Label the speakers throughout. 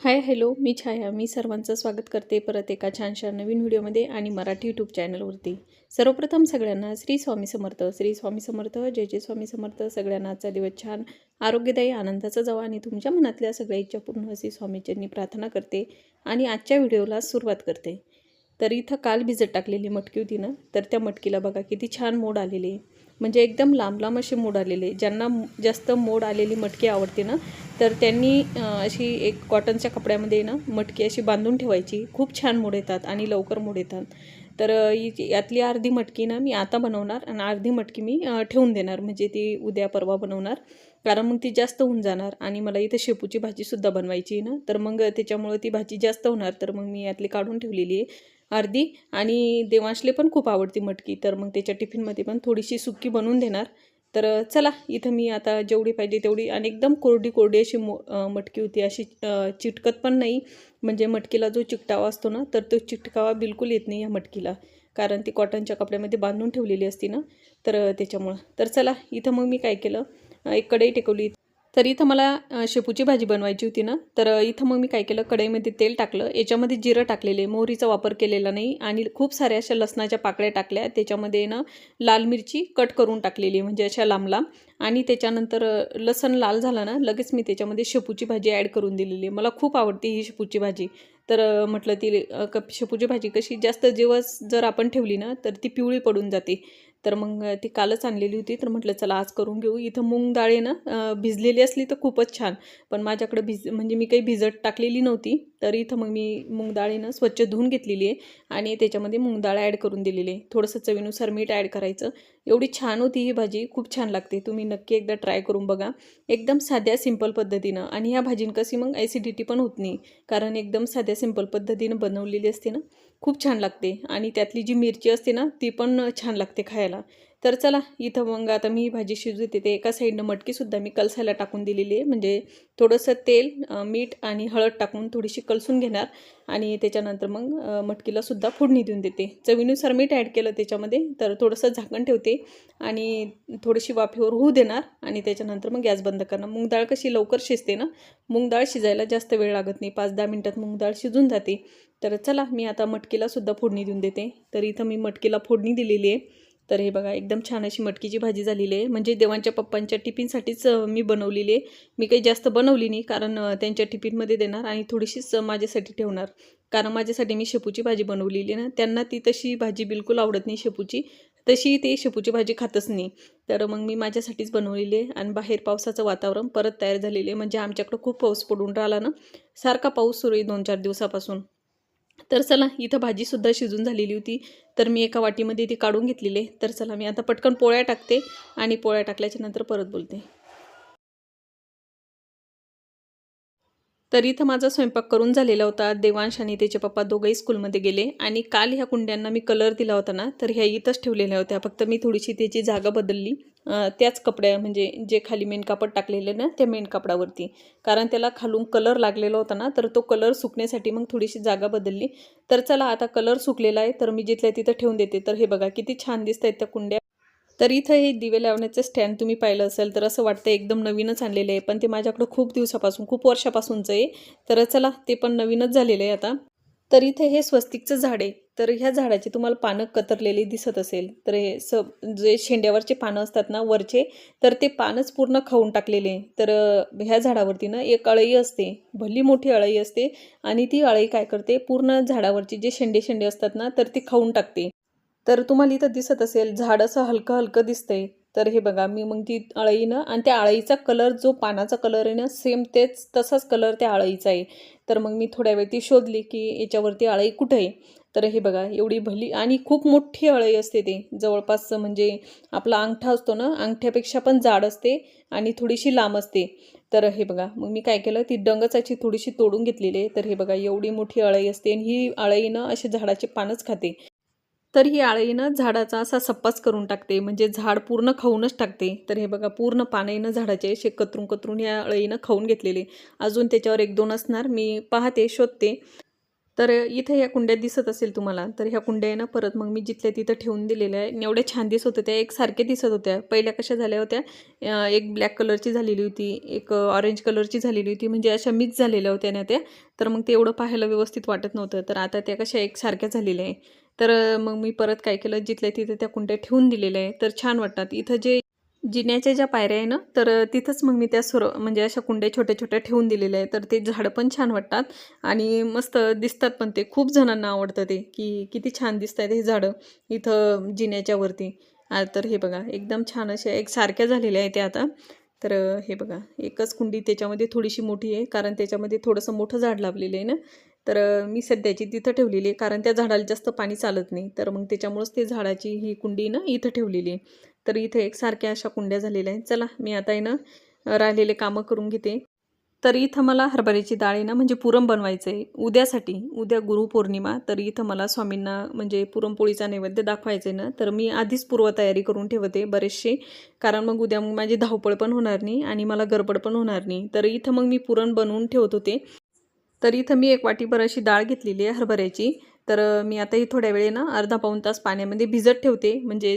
Speaker 1: Hi hello मी छाया. मी सर्वांचं स्वागत करते परत एका छानशा नवीन व्हिडिओमध्ये आणि मराठी यूट्यूब चॅनलवरती. सर्वप्रथम सगळ्यांना श्री स्वामी समर्थ. श्री स्वामी समर्थ जय जय स्वामी समर्थ. सगळ्यांना आजचा दिवस छान आरोग्यदायी आनंदाचा जावा आणि तुमच्या मनातल्या सगळ्या इच्छा पूर्ण अशी स्वामीच्यांनी प्रार्थना करते आणि आजच्या व्हिडिओला सुरुवात करते. तर इथं काल भिजत टाकलेली मटकी होती ना तर त्या मटकीला बघा किती छान मोड आलेली. आहे म्हणजे एकदम लांब लांब असे मोड आलेले. ज्यांना जास्त मोड आलेली मटकी आवडते ना तर त्यांनी अशी एक कॉटनच्या कपड्यामध्ये ना मटकी अशी बांधून ठेवायची. खूप छान मोड येतात आणि लवकर मोड येतात. तर यातली अर्धी मटकी ना मी आता बनवणार आणि अर्धी मटकी मी ठेवून देणार. म्हणजे ती उद्या परवा बनवणार. कारण मग ती जास्त होऊन जाणार आणि मला इथं शेपूची भाजीसुद्धा बनवायची आहे ना. तर मग त्याच्यामुळं ती भाजी जास्त होणार. तर मग मी यातली काढून ठेवलेली आहे. अर्धी आणि देवांशले पण खूप आवडती मटकी. तर मग त्याच्या टिफिनमध्ये पण थोडीशी सुक्की बनवून देणार. तर चला इथं मी आता जेवढी पाहिजे तेवढी आणि एकदम कोरडी कोरडी अशी मो मटकी होती. अशी चिटकत पण नाही. म्हणजे मटकीला जो चिकटावा असतो ना तर तो चिटकावा बिलकुल येत नाही या मटकीला. कारण ती कॉटनच्या कपड्यामध्ये बांधून ठेवलेली असती ना तर त्याच्यामुळं. तर चला इथं मग मी काय केलं? एक कढई टेकवली. तर इथं मला शेपूची भाजी बनवायची होती ना तर इथं मग मी काय केलं कढईमध्ये तेल टाकलं याच्यामध्ये जिरं टाकलेले मोहरीचा वापर केलेला नाही आणि खूप साऱ्या अशा लसणाच्या पाकळ्या टाकल्या त्याच्यामध्ये ना लाल मिरची कट करून टाकलेली म्हणजे अशा लांब लांब आणि त्याच्यानंतर लसण लाल झाला ना लगेच मी त्याच्यामध्ये शेपूची भाजी ॲड करून दिलेली आहे मला खूप आवडते ही शेपूची भाजी. तर म्हटलं ती अं, कप शेपूची भाजी कशी जास्त दिवस जर आपण ठेवली ना तर ती पिवळी पडून जाते. तर मग ती कालच आणलेली होती. तर म्हटलं चला आज करून घेऊ. इथं मूग डाळ आहे ना भिजलेली असली तर खूपच छान. पण माझ्याकडे भिज म्हणजे मी काही भिजत टाकलेली नव्हती. तर इथं मग मी मूग स्वच्छ धुवून घेतलेली आहे आणि त्याच्यामध्ये मूग ॲड करून दिलेली आहे. थोडंसं चवीनुसार मीठ ॲड करायचं. एवढी छान होती ही भाजी खूप छान लागते. तुम्ही नक्की एकदा ट्राय करून बघा. एकदम साध्या सिंपल पद्धतीनं. आणि ह्या भाजीन कशी मग ॲसिडिटी पण होत नाही. कारण एकदम साध्या सिंपल पद्धतीनं बनवलेली असते ना खूप छान लागते. आणि त्यातली जी मिरची असते ना ती पण छान लागते खायला. तर चला इथं मग आता मी भाजी शिजू ते एका साईडनं मटकीसुद्धा मी कलसायला टाकून दिलेली आहे. म्हणजे थोडंसं तेल मीठ आणि हळद टाकून थोडीशी कलसून घेणार. आणि त्याच्यानंतर मग मटकीलासुद्धा फोडणी देऊन देते. चवीनुसार मीठ ॲड केलं त्याच्यामध्ये तर थोडंसं झाकण ठेवते. आणि थोडीशी वाफेवर होऊ देणार. आणि त्याच्यानंतर मग गॅस बंद करणार. मूग डाळ कशी लवकर शिजते ना मूग डाळ शिजायला जास्त वेळ लागत नाही. पाच दहा मिनटात मूग डाळ शिजून जाते. तर चला मी आता मटकीलासुद्धा फोडणी देऊन देते. तर इथं मी मटकीला फोडणी दिलेली आहे. तर हे बघा एकदम छान अशी मटकीची भाजी झालेली आहे. म्हणजे देवांच्या पप्पांच्या टिफिनसाठीच मी बनवलेली आहे. मी काही जास्त बनवली नाही कारण त्यांच्या टिफिनमध्ये देणार आणि थोडीशीच माझ्यासाठी ठेवणार. कारण माझ्यासाठी मी शेपूची भाजी बनवलेली आहे ना त्यांना ती तशी भाजी बिलकुल आवडत नाही शेपूची. तशी ते शेपूची भाजी खातच नाही. तर मग मी माझ्यासाठीच बनवलेली आहे आणि बाहेर पावसाचं वातावरण परत तयार झालेलं आहे. म्हणजे आमच्याकडं खूप पाऊस पडून राहिला ना सारखा पाऊस सुरू आहे दोन चार दिवसापासून. तर चला इथं भाजीसुद्धा शिजून झालेली होती. तर मी एका वाटीमध्ये ती काढून घेतलेली. आहे तर चला मी आता पटकन पोळ्या टाकते आणि पोळ्या टाकल्याच्या नंतर परत बोलते. तर इथं माझा स्वयंपाक करून झालेला होता. देवांश आणि त्याचे पप्पा दोघंही स्कूलमध्ये गेले आणि काल ह्या कुंड्यांना मी कलर दिला होता ना तर ह्या इथंच ठेवलेल्या होत्या. फक्त मी थोडीशी त्याची जागा बदलली. त्याच कपड्या म्हणजे जे खाली मेन कापड टाकलेले ना त्या मेन कापडावरती. कारण त्याला खालून कलर लागलेला होता ना तर तो कलर सुकण्यासाठी मग थोडीशी जागा बदलली. तर चला आता कलर सुकलेला आहे तर मी जिथल्या तिथं ठेवून देते. तर हे बघा किती छान दिसत आहेत त्या कुंड्या. तर इथं हे दिवे लावण्याचं स्टँड तुम्ही पाहिलं असेल तर असं वाटतं एकदम नवीनच आणलेलं आहे. पण ते माझ्याकडं खूप दिवसापासून खूप वर्षापासूनचं आहे. तर चला ते पण नवीनच झालेलं आहे आता. तर इथे हे स्वस्तिकचं झाड आहे. तर ह्या झाडाची तुम्हाला पानं कतरलेली दिसत असेल. तर हे स जे शेंड्यावरचे पानं असतात ना वरचे तर ते पानच पूर्ण खाऊन टाकलेले तर ह्या झाडावरती ना एक अळई असते. भली मोठी अळई असते. आणि ती अळई काय करते? पूर्ण झाडावरची जे शेंडे शेंडे असतात ना तर ती खाऊन टाकते. तर तुम्हाला इथं दिसत असेल झाड असं हलकं हलकं दिसतंय. तर हे बघा मी मग ती अळईनं आणि त्या अळईचा कलर जो पानाचा कलर आहे ना सेम तेच तसाच कलर त्या अळईचा आहे. तर मग मी थोड्या वेळ ती शोधली की याच्यावरती अळई कुठं आहे? तर हे बघा एवढी भली आणि खूप मोठी अळई असते ते. जवळपास म्हणजे आपला अंगठा असतो ना अंगठ्यापेक्षा पण जाड असते आणि थोडीशी लांब असते. तर हे बघा मग मी काय केलं ती डंगचाची थोडीशी तोडून घेतलेली आहे. तर हे बघा एवढी मोठी अळई असते आणि ही अळईनं असे झाडाचे पानच खाते. तर ही आळीनं झाडाचा असा सप्पाच करून टाकते. म्हणजे झाड पूर्ण खाऊनच टाकते. तर हे बघा पूर्ण पानं झाडाचे असे कतरून कतरून या आळीनं खाऊन घेतलेले. अजून त्याच्यावर एक दोन असणार. मी पाहते शोधते. तर इथं या कुंड्या दिसत असेल तुम्हाला तर ह्या कुंड्या आहे ना परत मग मी जिथल्या तिथं ठेवून दिलेल्या आहे. एवढ्या छान दिसत होत्या त्या एकसारख्या दिसत होत्या. पहिल्या कशा झाल्या होत्या एक ब्लॅक कलरची झालेली होती एक ऑरेंज कलरची झालेली होती म्हणजे अशा मिक्स झालेल्या होत्या ना त्या. तर मग ते एवढं पाहायला व्यवस्थित वाटत नव्हतं. तर आता त्या कशा एकसारख्या झालेल्या आहे. तर मग मी परत काय केलं जिथल्या तिथं त्या कुंड्या ठेवून दिलेल्या आहे. तर छान वाटतात. इथं जे जिन्याच्या ज्या पायऱ्या आहे ना तर तिथंच मग मी त्या सुर म्हणजे अशा कुंड्या छोट्या छोट्या ठेवून दिलेल्या आहे तर ते झाडं पण छान वाटतात आणि मस्त दिसतात पण ते. खूप जणांना आवडतं ते की किती छान दिसत आहेत हे झाडं इथं जिन्याच्या वरती. तर हे बघा एकदम छान अशा एक सारख्या झालेल्या आहेत त्या आता. तर हे बघा एकच कुंडी त्याच्यामध्ये थोडीशी मोठी आहे कारण त्याच्यामध्ये थोडंसं मोठं झाड लावलेलं आहे ना. तर मी सध्याची तिथं ठेवलेली आहे कारण त्या झाडाला जास्त पाणी चालत नाही. तर मग त्याच्यामुळंच ते झाडाची ही कुंडी ना इथं ठेवलेली आहे. तर इथे एकसारख्या अशा कुंड्या झालेल्या आहेत. चला मी आता आहे ना राहिलेले कामं करून घेते. तर इथं मला हरभऱ्याची डाळ आहे ना म्हणजे पुरण बनवायचं आहे उद्यासाठी उद्या गुरुपौर्णिमा तर इथं मला स्वामींना म्हणजे पुरणपोळीचा नैवेद्य दाखवायचं आहे ना तर मी आधीच पूर्वतयारी करून ठेवते बरेचसे कारण मग उद्या मग माझी धावपळ पण होणार नाही आणि मला गडबड पण होणार नाही. तर इथं मग मी पुरण बनवून ठेवत होते. तर इथं मी एक वाटीभर अशी डाळ घेतलेली आहे हरभऱ्याची. तर मी आताही थोड्या वेळे ना अर्धा पाऊण तास पाण्यामध्ये भिजत ठेवते. म्हणजे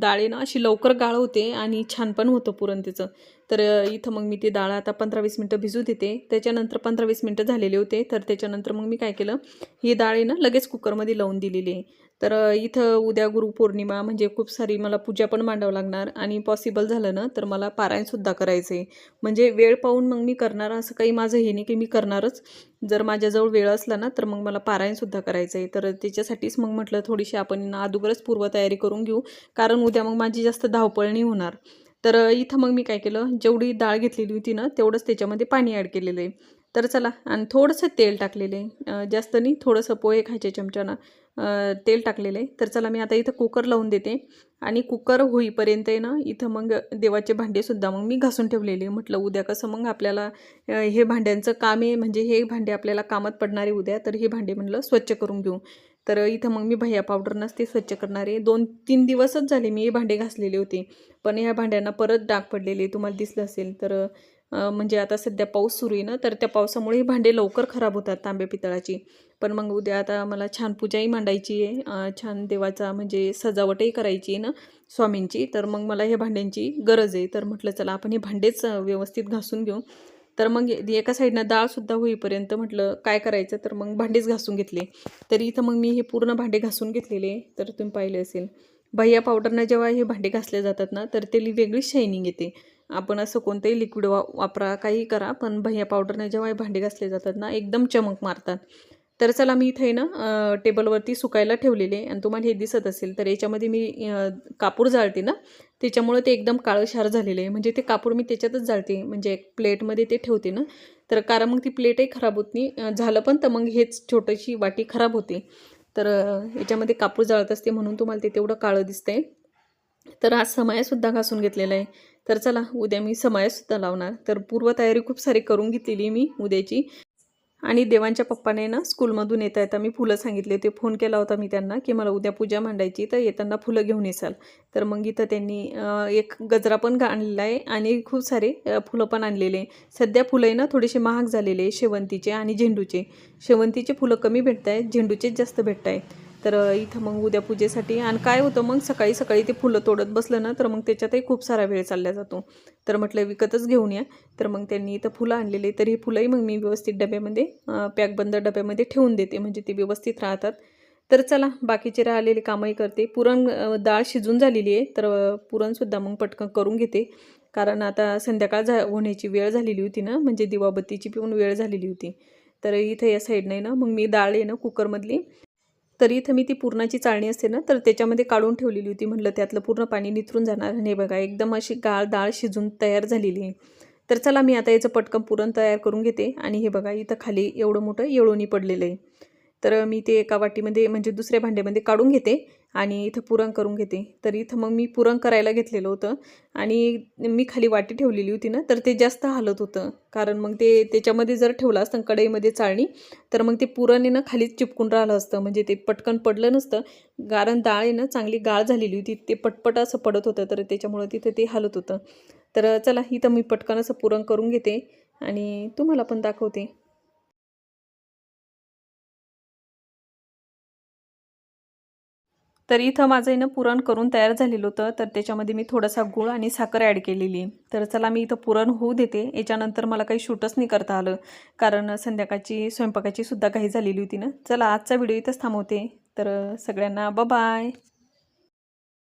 Speaker 1: डाळे ना अशी लवकर गाळ होते आणि छान पण होतं पुरण तिचं तर इथं मग मी ती डाळ आता पंधरा वीस मिनटं भिजू देते. त्याच्यानंतर पंधरा वीस मिनटं झालेले होते. तर त्याच्यानंतर मग मी काय केलं ही डाळ आहे ना लगेच कुकरमध्ये लावून दिलेली आहे. तर इथं उद्या गुरुपौर्णिमा म्हणजे खूप सारी मला पूजा पण मांडावं लागणार आणि पॉसिबल झालं ना तर मला पारायणसुद्धा करायचं आहे म्हणजे वेळ पाहून मग मी करणार असं काही माझं हे नाही की मी करणारच. जर माझ्याजवळ वेळ असला ना तर मग मला पारायणसुद्धा करायचं आहे तर त्याच्यासाठीच मग म्हटलं थोडीशी आपण अगोदरच पूर्वतयारी करून घेऊ. कारण उद्या मग माझी जास्त धावपळ नाही होणार. तर इथं मग मी काय केलं जेवढी डाळ घेतलेली होती ना तेवढंच त्याच्यामध्ये पाणी ॲड केलेलं आहे. तर चला आणि थोडंसं तेल टाकलेलं आहे. जास्त नाही थोडंसं पोहे खायच्या चमच्यानं तेल टाकलेलं आहे. तर चला मी आता इथं कुकर लावून देते. आणि कुकर होईपर्यंत आहे ना इथं मग देवाचे भांडेसुद्धा मग मी घासून ठेवलेले म्हटलं उद्या कसं मग आपल्याला हे भांड्यांचं काम आहे म्हणजे हे भांडे आपल्याला कामात पडणारे उद्या तर हे भांडे म्हटलं स्वच्छ करून घेऊ. तर इथं मग मी भैया पावडरनंच ते स्वच्छ करणारे. दोन तीन दिवसच झाले मी हे भांडे घासलेले होते. पण ह्या भांड्यांना परत डाग पडलेले तुम्हाला दिसलं असेल तर म्हणजे आता सध्या पाऊस सुरू आहे ना तर त्या पावसामुळे ही भांडे लवकर खराब होतात तांबे पितळाची. पण मग उद्या आता मला छान पूजाही मांडायची आहे छान देवाचा म्हणजे सजावटही करायची आहे ना स्वामींची. तर मग मला ह्या भांड्यांची गरज आहे. तर म्हटलं चला आपण हे भांडेच व्यवस्थित घासून घेऊ. तर मग एका साईडनं डाळसुद्धा होईपर्यंत म्हटलं काय करायचं? तर मग भांडेच घासून घेतले. तरी इथं मग मी हे पूर्ण भांडे घासून घेतलेले तर तुम्ही पाहिले असेल. भैया पावडरनं जेव्हा हे भांडे घासले जातात ना तर ते वेगळीच शायनिंग येते. आपण असं कोणतंही लिक्विड वा वापरा काही करा पण भैया पावडरने जेव्हा हे भांडे घासले जातात ना एकदम चमक मारतात. तर चला मी इथे ना टेबलवरती सुकायला ठेवलेले आणि तुम्हाला हे दिसत असेल तर याच्यामध्ये मी कापूर जाळते ना त्याच्यामुळे ते एकदम काळशार झालेलं आहे. म्हणजे ते कापूर मी त्याच्यातच जाळते म्हणजे एक प्लेटमध्ये ते ठेवते ना. तर कारण मग ती प्लेटही खराब होत नाही झालं पण तर मग हेच छोटीशी वाटी खराब होते. तर याच्यामध्ये कापूर जाळत असते म्हणून तुम्हाला ते तेवढं काळं दिसतंय. तर आज समायासुद्धा घासून घेतलेला आहे. तर चला उद्या मी समायासुद्धा लावणार. तर पूर्वतयारी खूप सारी करून घेतलेली मी उद्याची. आणि देवांच्या पप्पाने ना स्कूलमधून येता येता मी फुलं सांगितले. होते फोन केला होता मी त्यांना की मला उद्या पूजा मांडायची तर येताना फुलं घेऊन येसाल. तर मग इथं त्यांनी एक गजरा पण आणलेला आहे आणि खूप सारे फुलं पण आणलेले आहे. सध्या फुलं आहे ना थोडेसे महाग झालेले आहे शेवंतीचे आणि झेंडूचे. शेवंतीचे फुलं कमी भेटत आहेत झेंडूचेच जास्त भेटत आहेत तर इथं मग उद्या पूजेसाठी आणि काय होतं मग सकाळी सकाळी ते फुलं तोडत बसलं ना तर मग त्याच्यातही खूप सारा वेळ चालला जातो. तर म्हटलं विकतच घेऊन या. तर मग त्यांनी इथं फुलं आणलेले तर ही फुलंही मग मी व्यवस्थित डब्यामध्ये पॅकबंद डब्यामध्ये ठेवून देते म्हणजे ते व्यवस्थित राहतात. तर चला बाकीचे राहिलेले कामही करते. पुरण डाळ शिजून झालेली आहे तर पुरणसुद्धा मग पटकन करून घेते. कारण आता संध्याकाळ झा होण्याची वेळ झालेली होती ना म्हणजे दिवाबत्तीची पिऊन वेळ झालेली होती. तर इथं या साईडने ना मग मी डाळ आहे ना कुकरमधली तर इथं मी ती पुरणाची चाळणी असते ना तर त्याच्यामध्ये काढून ठेवलेली होती. म्हटलं त्यातलं पूर्ण पाणी निथरून जाणार नाही हे बघा एकदम अशी गाळ डाळ शिजून तयार झालेली आहे. तर चला मी आता याचं पटकन पुरण तयार करून घेते. आणि हे बघा इथं खाली एवढं मोठं येळोणी पडलेलं आहे. तर मी ते एका वाटीमध्ये म्हणजे दुसऱ्या भांड्यामध्ये काढून घेते. आणि इथं पुरण करून घेते. तर इथं मग मी पुरण करायला घेतलेलं होतं आणि मी खाली वाटी ठेवलेली होती ना तर ते जास्त हालत होतं. कारण मग ते त्याच्यामध्ये जर ठेवलं असतं कढईमध्ये चाळणी तर मग ते पुरण आहे ना खालीच चिपकून राहिलं असतं. म्हणजे ते पटकन पडलं नसतं. कारण डाळ आहे ना चांगली गाळ झालेली होती. ते पटपट असं पडत होतं तर त्याच्यामुळं तिथं ते हलत होतं. तर चला इथं मी पटकन असं पुरण करून घेते आणि तुम्हाला पण दाखवते. तर इथं माझं आहे ना पुरण करून तयार झालेलं होतं. तर त्याच्यामध्ये मी थोडासा गूळ आणि साखर ॲड केलेली आहे. तर चला मी इथं पुरण होऊ देते. याच्यानंतर मला काही शूटच नाही करता आलं. कारण संध्याकाळची स्वयंपाकाची सुद्धा काही झालेली होती ना. चला आजचा व्हिडिओ इथंच थांबवते. तर सगळ्यांना बाय